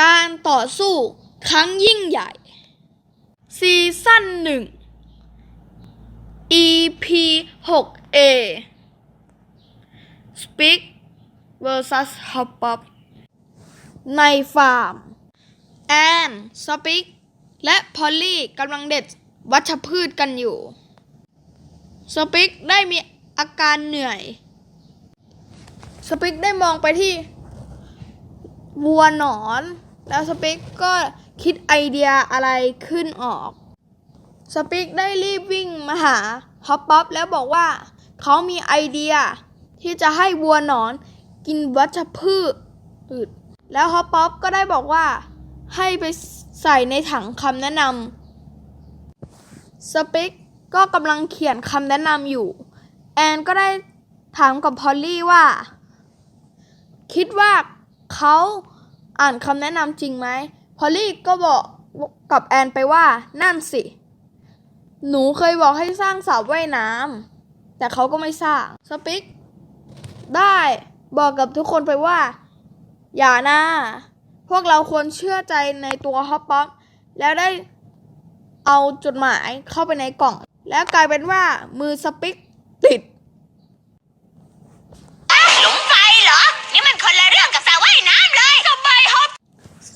การต่อสู้ครั้งยิ่งใหญ่ ซีซั่นหนึ่ง EP 6A Speak vs Hop Pop ในฟาร์ม แอนสปิกและพอลลี่กำลังเด็ดวัชพืชกันอยู่ สปิกได้มีอาการเหนื่อย สปิกได้มองไปที่ วัวหนอน แล้วสปิกก็คิดไอเดียอะไรขึ้นออก สปิกได้รีบวิ่งมาหาฮอปป๊อปแล้วบอกว่า เขามีไอเดีย ที่จะให้วัวหนอนกินวัชพืชแล้วฮอปป๊อปก็ได้บอกว่า ให้ไปใส่ในถังคำแนะนำสปิกก็กำลังเขียนคำแนะนำอยู่ แอนก็ได้ถามกับพอลลี่ว่า คิดว่า เขาอ่านคำแนะนำจริงไหมพอลลี่ก็บอกกับแอนไปว่า นั่นสิ หนูเคยบอกให้สร้างสระว่ายน้ำแต่เขาก็ไม่สร้างสปิกได้บอกกับทุกคนไปว่า อย่านะพวกเราควรเชื่อใจในตัวฮอปป๊อปแล้วได้เอาจดหมายเข้าไปในกล่อง แล้วกลายเป็นว่ามือสปิก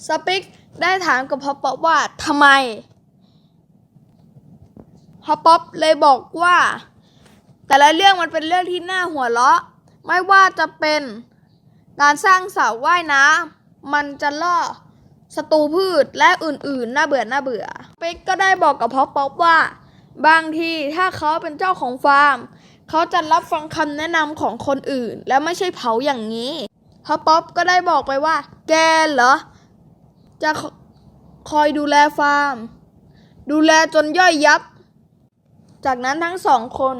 สปิกได้ถามกับฮอปป๊อปว่าทำไมฮอปป๊อปเลยบอกว่า แต่ละเรื่องมันเป็นเรื่องที่น่าหัวเราะ ไม่ว่าจะเป็นการสร้างเสระว่ายน้ำมันจะล่อศัตรูพืชและอื่นๆ น่าเบื่อน่าเบื่อสปิกก็ได้บอกกับฮอปป๊อปว่า บางทีถ้าเขาเป็นเจ้าของฟาร์ม เขาจะรับฟังคำแนะนำของคนอื่น และไม่ใช่เผาอย่างนี้ฮอปป๊อปก็ได้บอกไปว่า แกเหรอ จะคอยดูแลฟาร์ม ดูแลจนย่อยยับ จากนั้นทั้งสองคน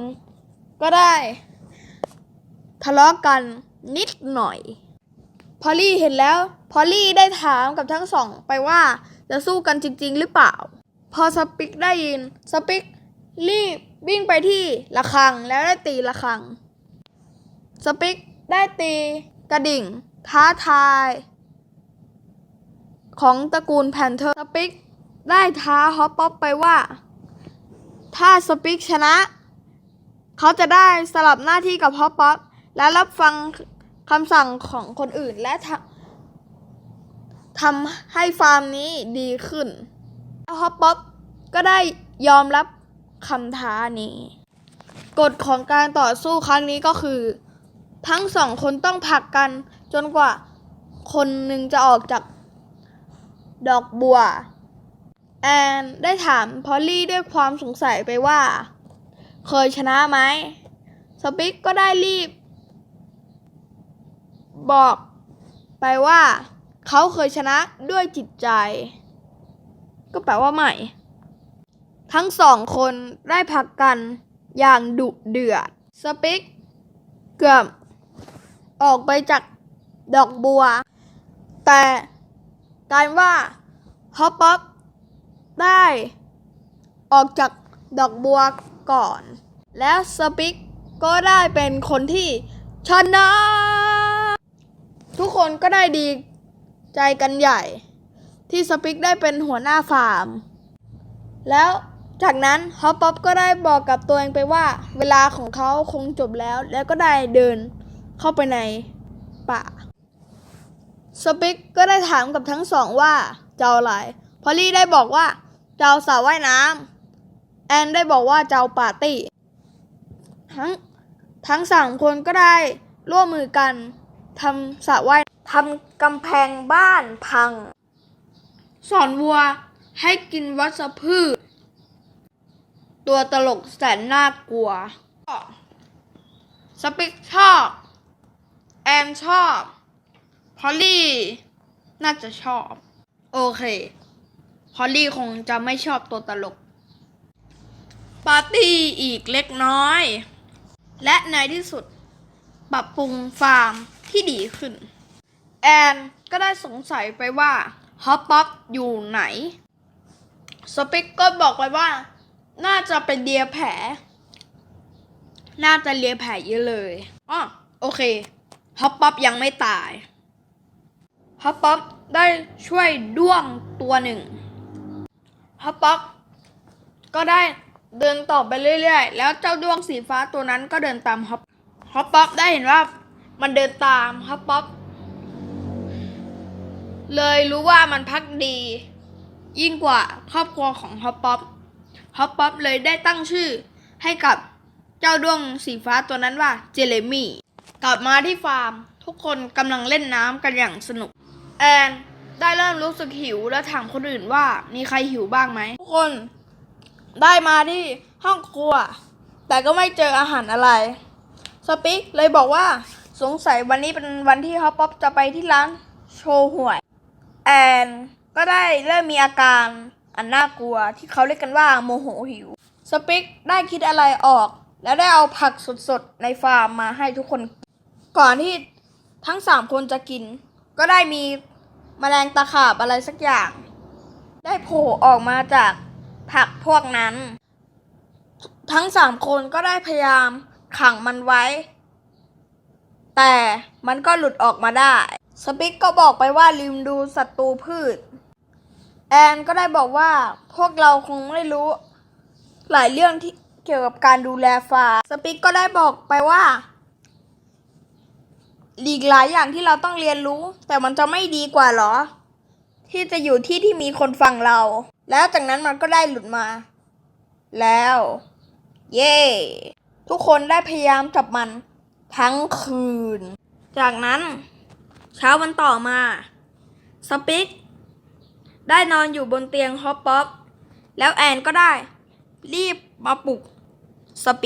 ก็ได้ ทะเลาะกันนิดหน่อย พอลลี่เห็นแล้ว พอลลี่ได้ถามกับทั้งสองไปว่าจะสู้กันจริง ๆ หรือเปล่า พอสปิกได้ยิน สปิกรีบวิ่งไปที่ระฆังแล้วได้ตีระฆัง สปิกได้ตีกระดิ่ง ท้าทาย ของตระกูลแพนเทอร์สปิกได้ท้าฮอปป๊อปไปว่า ถ้าสปิกชนะ เขาจะได้สลับหน้าที่กับฮอปป๊อปและรับฟังคำสั่งของคนอื่นและทำทำให้ฟาร์มนี้ดีขึ้นฮอปป๊อปก็ได้ยอมรับคำท้านี้ กฎของการต่อสู้ครั้งนี้ก็คือ ทั้งสองคนต้องผลักกันจนกว่าคนหนึ่งจะออกจาก ดอกบัว แอนได้ถามพอลลี่ด้วยความสงสัยไปว่า เคยชนะไหมสปิกก็ได้รีบ บอกไปว่า เขาเคยชนะด้วยจิตใจ ก็แปลว่าไม่ ทั้งสองคนได้ผลักกันอย่างดุเดือด สปิกเกือบออกไปจากดอกบัว แต่ กลายว่าฮอปป๊อปได้ออกจากดอกบัวก่อน แล้วสปิกก็ได้เป็นคนที่ชนะ ทุกคนก็ได้ดีใจกันใหญ่ ที่สปิกได้เป็นหัวหน้าฟาร์ม แล้วจากนั้นฮอปป๊อปก็ได้บอกกับตัวเองไปว่า เวลาของเขาคงจบแล้ว แล้วก็ได้เดินเข้าไปในป่า สปิกก็ได้ถามกับทั้งสองว่าจะเอาอะไร พอลลี่ได้บอกว่าจะเอาสระว่ายน้ำแอนได้บอกว่าจะเอาปาร์ตี้ ทั้งทั้งสามคนก็ได้ร่วมมือกันทำสระว่ายทำกำแพงบ้านพัง สอนวัวให้กินวัชพืช ตัวตลกแสนน่ากลัว สปิกชอบ แอนชอบ พอลลี่ น่าจะชอบ โอเค พอลลี่คงจะไม่ชอบตัวตลก ปาร์ตี้อีกเล็กน้อย และในที่สุด ปรับปรุงฟาร์มที่ดีขึ้น แอนก็ได้สงสัยไปว่าฮอปป๊อปอยู่ไหน สปิกก็บอกไปว่า น่าจะเป็นเลียแผล น่าจะเลียแผลเยอะเลยอ๋อโอเคฮอปป๊อปยังไม่ตาย ฮอปป๊อปได้ช่วยด้วงตัวหนึ่งฮอปป๊อกก็ได้เดินต่อไปเรื่อยๆ แล้วเจ้าด้วงสีฟ้าตัวนั้นก็เดินตามฮอปฮอปป๊อกได้เห็นว่ามันเดินตามฮอปป๊อกเลยรู้ว่ามันพักดี ยิ่งกว่าครอบครัวของฮอปป๊อปฮอปป๊อปเลยได้ตั้งชื่อให้กับเจ้าด้วงสีฟ้าตัวนั้นว่าเจเลมี่ กลับมาที่ฟาร์ม ทุกคนกำลังเล่นน้ำกันอย่างสนุก แอนได้เริ่มรู้สึกหิวแล้วถามคนอื่นว่ามีใครหิวบ้างไหมทุกคน ได้มาที่ห้องครัว แต่ก็ไม่เจออาหารอะไร สปิกเลยบอกว่าสงสัยวันนี้เป็นวันที่ฮอปป๊อปจะไปที่ร้านโชว์หวย แอนก็ได้เริ่มมีอาการอันน่ากลัวที่เขาเรียกกันว่าโมโหหิว สปิกได้คิดอะไรออก แล้วได้เอาผักสดๆ ในฟาร์มมาให้ทุกคน ก่อนที่ทั้งสามคนจะกิน ก็ได้มีแมลงตะขาบอะไรสักอย่าง ได้โผล่ออกมาจากผักพวกนั้น ทั้งสามคนก็ได้พยายามขังมันไว้ แต่มันก็หลุดออกมาได้สปิกก็บอกไปว่าลืมดูศัตรูพืช แอนก็ได้บอกว่าพวกเราคงไม่รู้ หลายเรื่องที่เกี่ยวกับการดูแลฟาร์มสปิกก็ได้บอกไปว่า อีกหลายอย่างที่เราต้องเรียนรู้ แต่มันจะไม่ดีกว่าเหรอ ที่จะอยู่ที่ที่มีคนฟังเรา แล้วจากนั้นมันก็ได้หลุดมา แล้ว เย่ทุกคนได้พยายามจับมัน ทั้งคืน จากนั้น เช้าวันต่อมา สปิกได้นอนอยู่บนเตียงฮอปป๊อปแล้วแอนก็ได้ รีบมาปลุกสปิก